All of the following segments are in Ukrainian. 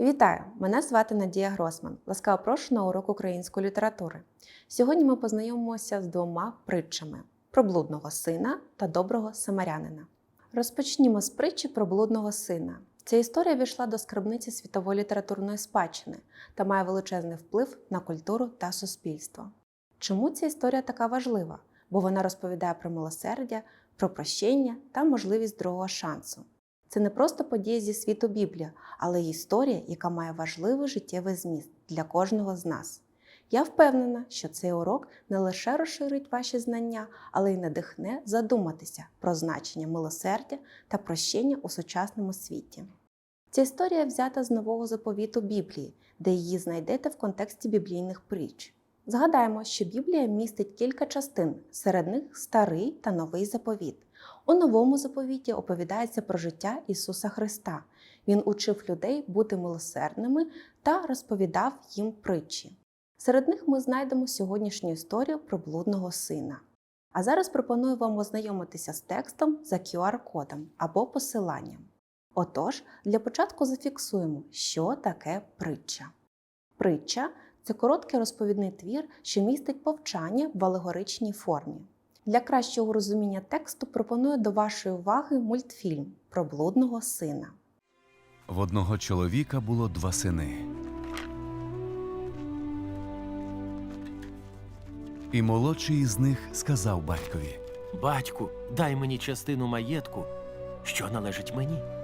Вітаю! Мене звати Надія Гросман. Ласкаво прошу на урок української літератури. Сьогодні ми познайомимося з двома притчами про блудного сина та доброго самарянина. Розпочнімо з притчі про блудного сина. Ця історія війшла до скарбниці світової літературної спадщини та має величезний вплив на культуру та суспільство. Чому ця історія така важлива? Бо вона розповідає про милосердя, про прощення та можливість другого шансу. Це не просто подія зі світу Біблії, але й історія, яка має важливий життєвий зміст для кожного з нас. Я впевнена, що цей урок не лише розширить ваші знання, але й надихне задуматися про значення милосердя та прощення у сучасному світі. Ця історія взята з нового заповіту Біблії, де її знайдете в контексті біблійних притч. Згадаємо, що Біблія містить кілька частин, серед них старий та новий заповіт. У новому заповіті оповідається про життя Ісуса Христа. Він учив людей бути милосердними та розповідав їм притчі. Серед них ми знайдемо сьогоднішню історію про блудного сина. А зараз пропоную вам ознайомитися з текстом за QR-кодом або посиланням. Отож, для початку зафіксуємо, що таке притча. Притча це короткий розповідний твір, що містить повчання в алегоричній формі. Для кращого розуміння тексту пропоную до вашої уваги мультфільм про блудного сина. В одного чоловіка було два сини. І молодший із них сказав батькові: Батьку, дай мені частину маєтку, що належить мені.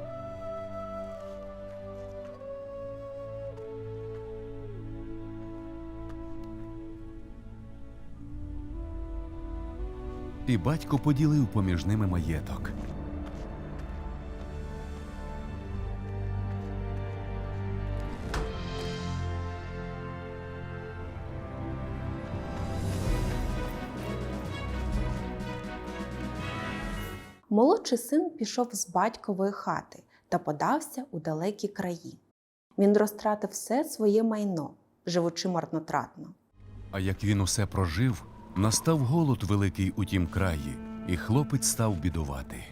І батько поділив поміж ними маєток. Молодший син пішов з батькової хати та подався у далекі краї. Він розтратив все своє майно, живучи марнотратно. А як він усе прожив, настав голод великий у тім краї, і хлопець став бідувати.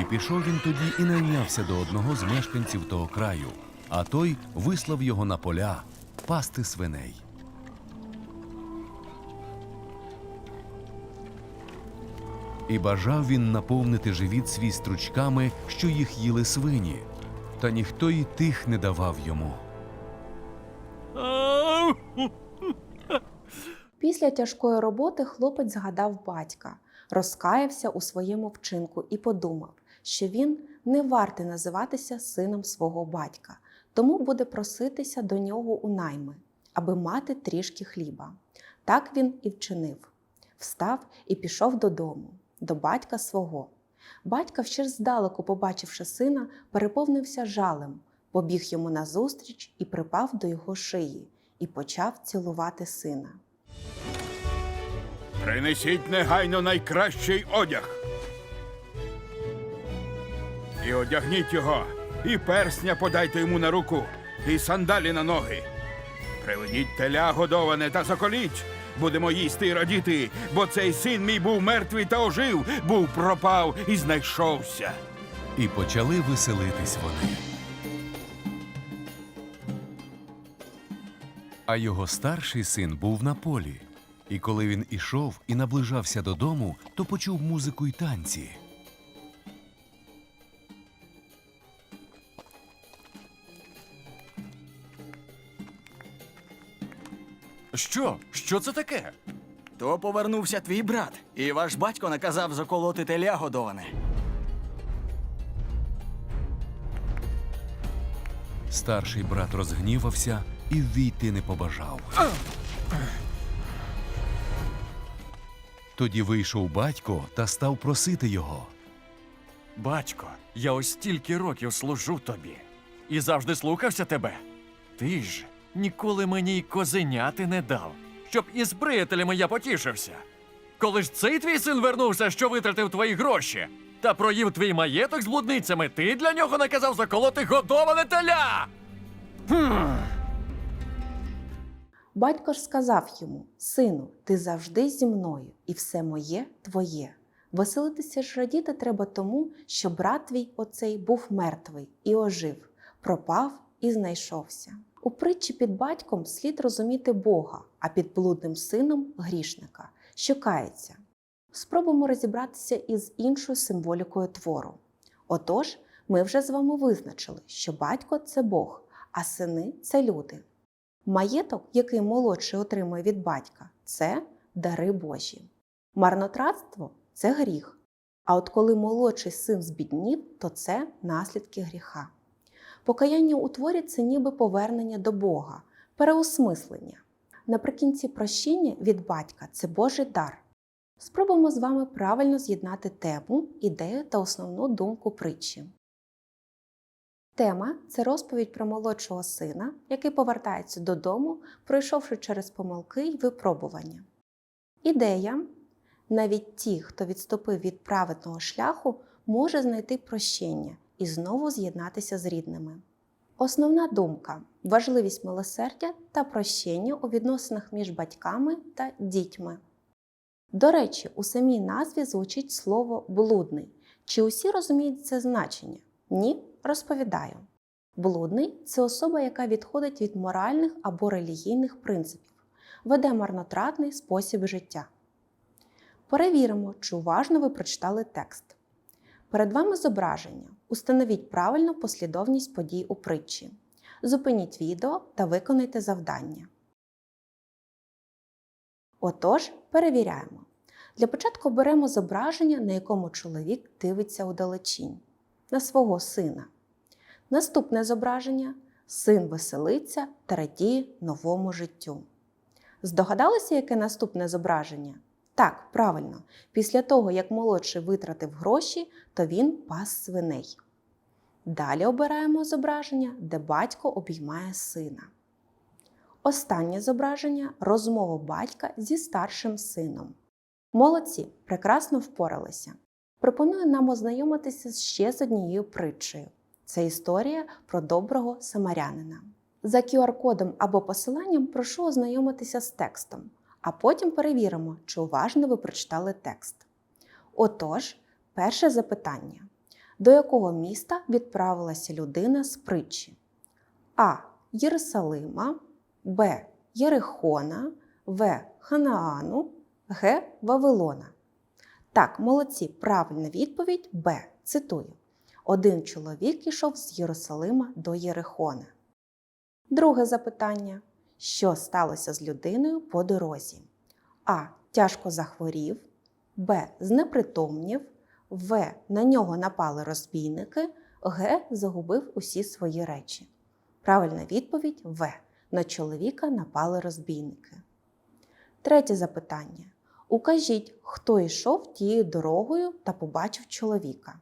І пішов він тоді і найнявся до одного з мешканців того краю, а той вислав його на поля пасти свиней. І бажав він наповнити живіт свій стручками, що їх їли свині, та ніхто й тих не давав йому. Після тяжкої роботи хлопець згадав батька, розкаявся у своєму вчинку і подумав, що він не вартий називатися сином свого батька, тому буде проситися до нього у найми, аби мати трішки хліба. Так він і вчинив. Встав і пішов додому, до батька свого. Батька, ще здалеку, побачивши сина, переповнився жалем, побіг йому назустріч і припав до його шиї, і почав цілувати сина. Принесіть негайно найкращий одяг. І одягніть його, і персня подайте йому на руку, і сандалі на ноги. Приведіть теля годоване та заколіть. Будемо їсти і радіти, бо цей син мій був мертвий та ожив, був пропав і знайшовся. І почали веселитись вони. А його старший син був на полі. І коли він ішов і наближався додому, то почув музику й танці. Що? Що це таке? То повернувся твій брат, і ваш батько наказав заколоти теля годоване. Старший брат розгнівався і ввійти не побажав. Тоді вийшов батько та став просити його. Батько, я ось стільки років служу тобі і завжди слухався тебе. Ти ж ніколи мені й козеняти не дав, щоб із приятелями я потішився. Коли ж цей твій син вернувся, що витратив твої гроші, та проїв твій маєток з блудницями, ти для нього наказав заколоти годоване теля. Батько ж сказав йому: Сину, ти завжди зі мною, і все моє твоє. Веселитися ж радіти треба тому, що брат твій оцей був мертвий і ожив, пропав і знайшовся. У притчі під батьком слід розуміти Бога, а під блудним сином грішника, що кається. Спробуємо розібратися із іншою символікою твору. Отож, ми вже з вами визначили, що батько це Бог, а сини це люди. Маєток, який молодший отримує від батька, це дари Божі. Марнотратство це гріх. А от коли молодший син збіднів, то це наслідки гріха. Покаяння у творі це ніби повернення до Бога, переосмислення. Наприкінці прощення від батька це Божий дар. Спробуємо з вами правильно з'єднати тему, ідею та основну думку притчі. Тема це розповідь про молодшого сина, який повертається додому, пройшовши через помилки й випробування. Ідея навіть ті, хто відступив від праведного шляху, може знайти прощення і знову з'єднатися з рідними. Основна думка важливість милосердя та прощення у відносинах між батьками та дітьми. До речі, у самій назві звучить слово блудний. Чи усі розуміють це значення? Ні, розповідаю. Блудний це особа, яка відходить від моральних або релігійних принципів, веде марнотратний спосіб життя. Перевіримо, чи уважно ви прочитали текст. Перед вами зображення. Установіть правильну послідовність подій у притчі. Зупиніть відео та виконайте завдання. Отож, перевіряємо. Для початку беремо зображення, на якому чоловік дивиться удалечінь на свого сина. Наступне зображення син веселиться та радіє новому життю. Здогадалися, яке наступне зображення? Так, правильно, після того, як молодший витратив гроші, то він пас свиней. Далі обираємо зображення, де батько обіймає сина. Останнє зображення розмова батька зі старшим сином. Молодці, прекрасно впоралися. Пропоную нам ознайомитися ще з однією притчею. Це історія про доброго самарянина. За QR-кодом або посиланням прошу ознайомитися з текстом, а потім перевіримо, чи уважно ви прочитали текст. Отож, перше запитання: до якого міста відправилася людина з притчі? А. Єрусалима, Б. Єрихона, В. Ханаану, Г. Вавилона. Так, молодці, правильна відповідь Б. Цитую. Один чоловік ішов з Єрусалима до Єрихона. Друге запитання. Що сталося з людиною по дорозі? А. Тяжко захворів, Б. Знепритомнів, В. На нього напали розбійники, Г. Загубив усі свої речі. Правильна відповідь В. На чоловіка напали розбійники. Третє запитання. Укажіть, хто йшов тією дорогою та побачив чоловіка.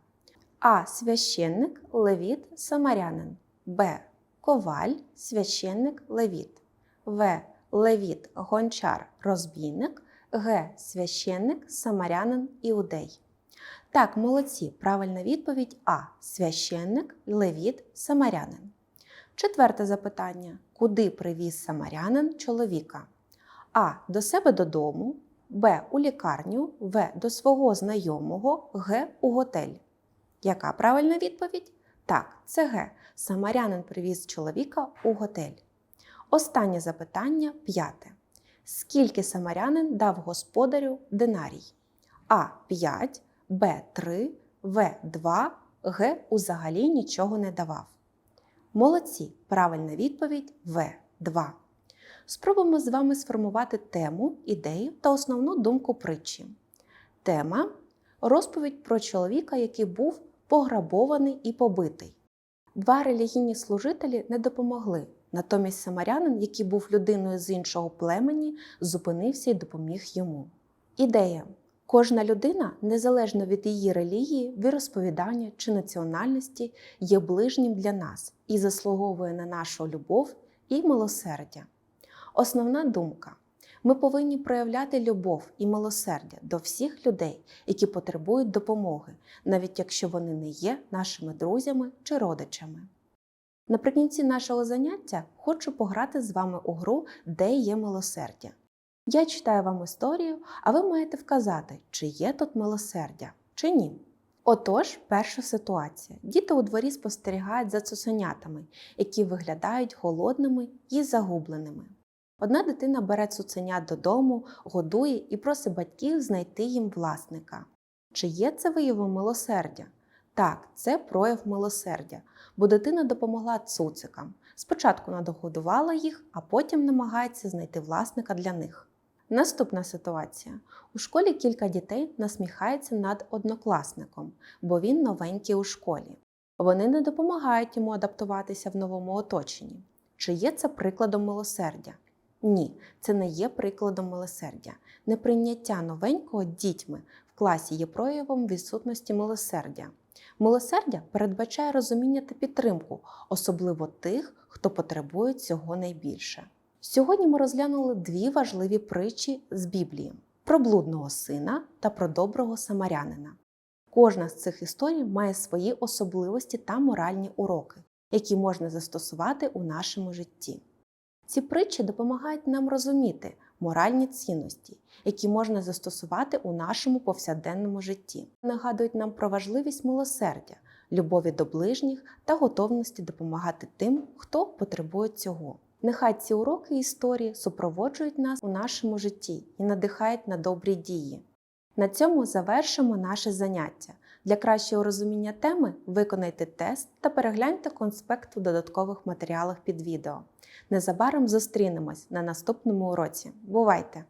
А. Священник Левіт Самарянин. Б. Коваль, священник Левіт. В. Левіт Гончар розбійник. Г. Священник Самарянин Іудей. Так, молодці. Правильна відповідь А. Священник Левіт Самарянин. Четверте запитання. Куди привіз самарянин чоловіка? А. До себе додому. Б. У лікарню. В. До свого знайомого. Г. У готель. Яка правильна відповідь? Так, це Г. Самарянин привіз чоловіка у готель. Останнє запитання п'яте. Скільки самарянин дав господарю динарій? А. 5, Б. 3, В. 2, Г. Узагалі нічого не давав. Молодці. Правильна відповідь В. 2. Спробуємо з вами сформувати тему, ідею та основну думку притчі. Тема розповідь про чоловіка, який був пограбований і побитий. Два релігійні служителі не допомогли. Натомість самарянин, який був людиною з іншого племені, зупинився і допоміг йому. Ідея. Кожна людина, незалежно від її релігії, віросповідання чи національності, є ближнім для нас і заслуговує на нашу любов і милосердя. Основна думка. Ми повинні проявляти любов і милосердя до всіх людей, які потребують допомоги, навіть якщо вони не є нашими друзями чи родичами. Наприкінці нашого заняття хочу пограти з вами у гру Де є милосердя. Я читаю вам історію, а ви маєте вказати, чи є тут милосердя, чи ні. Отож, перша ситуація. Діти у дворі спостерігають за цуценятами, які виглядають голодними і загубленими. Одна дитина бере цуценят додому, годує і просить батьків знайти їм власника. Чи є це виявом милосердя? Так, це прояв милосердя, бо дитина допомогла цуцикам. Спочатку надогодувала їх, а потім намагається знайти власника для них. Наступна ситуація. У школі кілька дітей насміхаються над однокласником, бо він новенький у школі. Вони не допомагають йому адаптуватися в новому оточенні. Чи є це прикладом милосердя? Ні, це не є прикладом милосердя. Неприйняття новенького дітьми в класі є проявом відсутності милосердя. Милосердя передбачає розуміння та підтримку, особливо тих, хто потребує цього найбільше. Сьогодні ми розглянули дві важливі притчі з Біблії про блудного сина та про доброго самарянина. Кожна з цих історій має свої особливості та моральні уроки, які можна застосувати у нашому житті. Ці притчі допомагають нам розуміти моральні цінності, які можна застосувати у нашому повсякденному житті, нагадують нам про важливість милосердя, любові до ближніх та готовності допомагати тим, хто потребує цього. Нехай ці уроки історії супроводжують нас у нашому житті і надихають на добрі дії. На цьому завершимо наше заняття. Для кращого розуміння теми виконайте тест та перегляньте конспект у додаткових матеріалах під відео. Незабаром зустрінемось на наступному уроці. Бувайте!